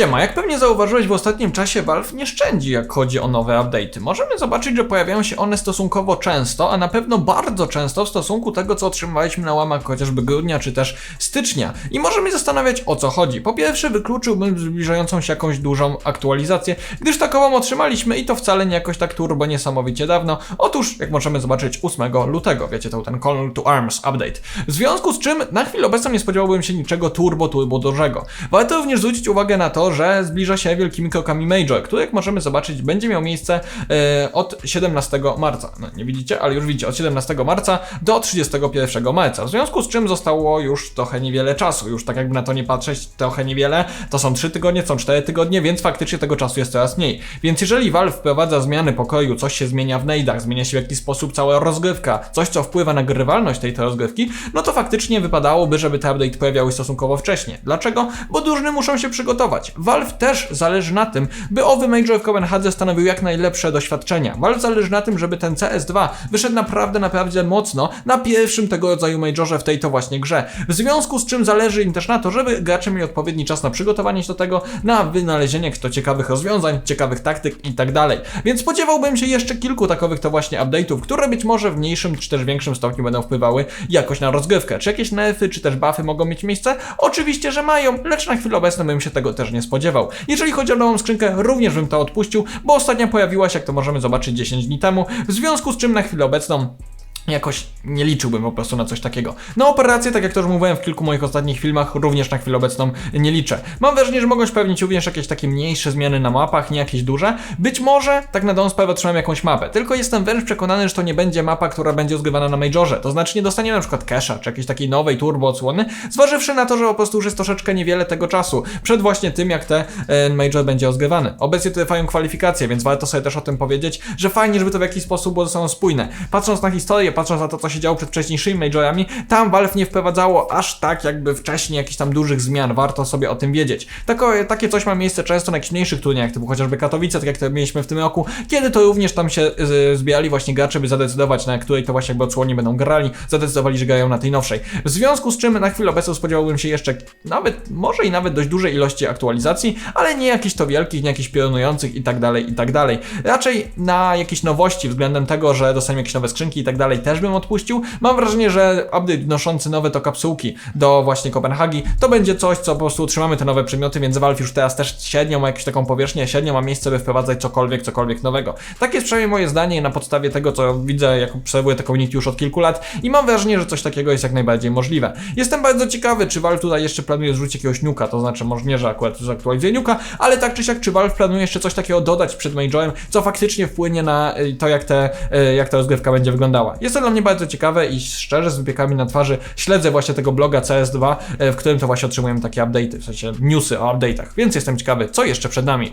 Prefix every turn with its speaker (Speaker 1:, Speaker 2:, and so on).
Speaker 1: Siema, jak pewnie zauważyłeś w ostatnim czasie Valve nie szczędzi jak chodzi o nowe update'y. Możemy zobaczyć, że pojawiają się one stosunkowo często, a na pewno bardzo często w stosunku tego, co otrzymywaliśmy na łamach chociażby grudnia czy też stycznia. I możemy zastanawiać o co chodzi. Po pierwsze wykluczyłbym zbliżającą się jakąś dużą aktualizację, gdyż takową otrzymaliśmy i to wcale nie jakoś tak turbo niesamowicie dawno. Otóż, jak możemy zobaczyć 8 lutego, wiecie, to ten Call to Arms update. W związku z czym na chwilę obecną nie spodziewałbym się niczego turbo, turbo dużego. Warto również zwrócić uwagę na to, że zbliża się wielkimi krokami Major, który jak możemy zobaczyć będzie miał miejsce e, od 17 marca. No nie widzicie, ale już widzicie, od 17 marca do 31 marca. W związku z czym zostało już trochę niewiele czasu. Już tak jakby na to nie patrzeć, trochę niewiele. To są 3 tygodnie, są 4 tygodnie, więc faktycznie tego czasu jest coraz mniej. Więc jeżeli Valve wprowadza zmiany pokoju, coś się zmienia w nade'ach, zmienia się w jakiś sposób cała rozgrywka, coś co wpływa na grywalność tej, tej rozgrywki, no to faktycznie wypadałoby, żeby te update pojawiały stosunkowo wcześnie. Dlaczego? Bo drużyny muszą się przygotować. Valve też zależy na tym, by owy Major w Copenhagen stanowił jak najlepsze doświadczenia. Valve zależy na tym, żeby ten CS2 wyszedł naprawdę, naprawdę mocno na pierwszym tego rodzaju Majorze w tej to właśnie grze. W związku z czym zależy im też na to, żeby gracze mieli odpowiedni czas na przygotowanie się do tego, na wynalezienie jakichś to ciekawych rozwiązań, ciekawych taktyk i tak dalej. Więc spodziewałbym się jeszcze kilku takowych to właśnie update'ów, które być może w mniejszym czy też większym stopniu będą wpływały jakoś na rozgrywkę. Czy jakieś nerfy, czy też buffy mogą mieć miejsce? Oczywiście, że mają, lecz na chwilę obecną bym się tego też nie spodziewał. Jeżeli chodzi o nową skrzynkę, również bym to odpuścił, bo ostatnia pojawiła się, jak to możemy zobaczyć 10 dni temu, w związku z czym na chwilę obecną Jakoś nie liczyłbym po prostu na coś takiego. Na operację, tak jak to już mówiłem w kilku moich ostatnich filmach, również na chwilę obecną nie liczę. Mam wrażenie, że mogą się pewnić również jakieś takie mniejsze zmiany na mapach, nie jakieś duże. Być może, tak na dobrą sprawę, otrzymam jakąś mapę. Tylko jestem wręcz przekonany, że to nie będzie mapa, która będzie zgrywana na Majorze. To znaczy nie dostaniemy na przykład Kesha, czy jakiejś takiej nowej turbo odsłony, zważywszy na to, że po prostu już jest troszeczkę niewiele tego czasu. Przed właśnie tym, jak te e, Major będzie rozgrywany. Obecnie trwają kwalifikacje, więc warto sobie też o tym powiedzieć, że fajnie, żeby to w jakiś sposób było ze sobą spójne. Patrząc na historię, patrząc na to, co się działo przed wcześniejszymi majorami, tam Valve nie wprowadzało aż tak jakby wcześniej jakichś tam dużych zmian, warto sobie o tym wiedzieć. Tako, takie coś ma miejsce często na jakichś mniejszych turniejach, typu chociażby Katowice, tak jak to mieliśmy w tym roku, kiedy to również tam się y, zbierali właśnie gracze, by zadecydować na której to właśnie jakby odsłonie będą grali, zadecydowali, że grają na tej nowszej. W związku z czym na chwilę obecną spodziewałbym się jeszcze nawet, może i nawet dość dużej ilości aktualizacji, ale nie jakichś to wielkich, nie jakichś piorunujących i tak dalej, i tak dalej. Raczej na jakieś nowości względem tego, że dostaniemy jakieś nowe skrzynki i tak dalej, też bym odpuścił. Mam wrażenie, że update wnoszący nowe to kapsułki do właśnie Kopenhagi to będzie coś, co po prostu utrzymamy te nowe przedmioty, więc Valve już teraz też średnio ma jakąś taką powierzchnię, średnio ma miejsce, by wprowadzać cokolwiek, cokolwiek nowego. Takie jest przynajmniej moje zdanie na podstawie tego, co widzę, jak obserwuję te community już od kilku lat i mam wrażenie, że coś takiego jest jak najbardziej możliwe. Jestem bardzo ciekawy, czy Valve tutaj jeszcze planuje zrzucić jakiegoś nuka, to znaczy może nie, że akurat zaktualizuje nuka, ale tak czy siak, czy Valve planuje jeszcze coś takiego dodać przed Majorem, co faktycznie wpłynie na y, to, jak, te, y, jak ta rozgrywka będzie wyglądała. Jest to dla mnie bardzo ciekawe i szczerze z wypiekami na twarzy śledzę właśnie tego bloga CS2, e, w którym to właśnie otrzymujemy takie update'y, w sensie newsy o update'ach, więc jestem ciekawy, co jeszcze przed nami.